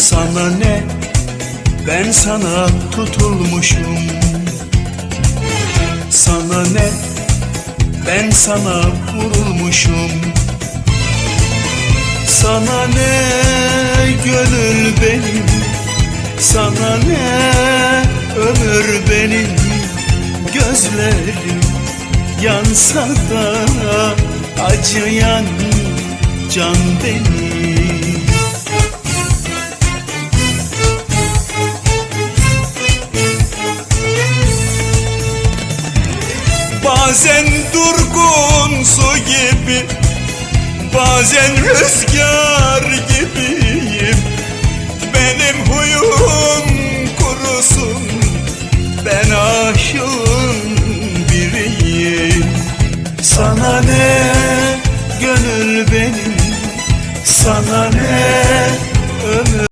Sana ne? Ben sana tutulmuşum. Sana ne? Ben sana vurulmuşum. Sana ne gönül benim? Sana ne ömür benim? Gözlerim yansa da acıyan can benim Bazen durgun su gibi Bazen rüzgar gibiyim. Benim huyum kurusun Ben aşığın biriyim. Sana ne gönül benim Sana ne ömür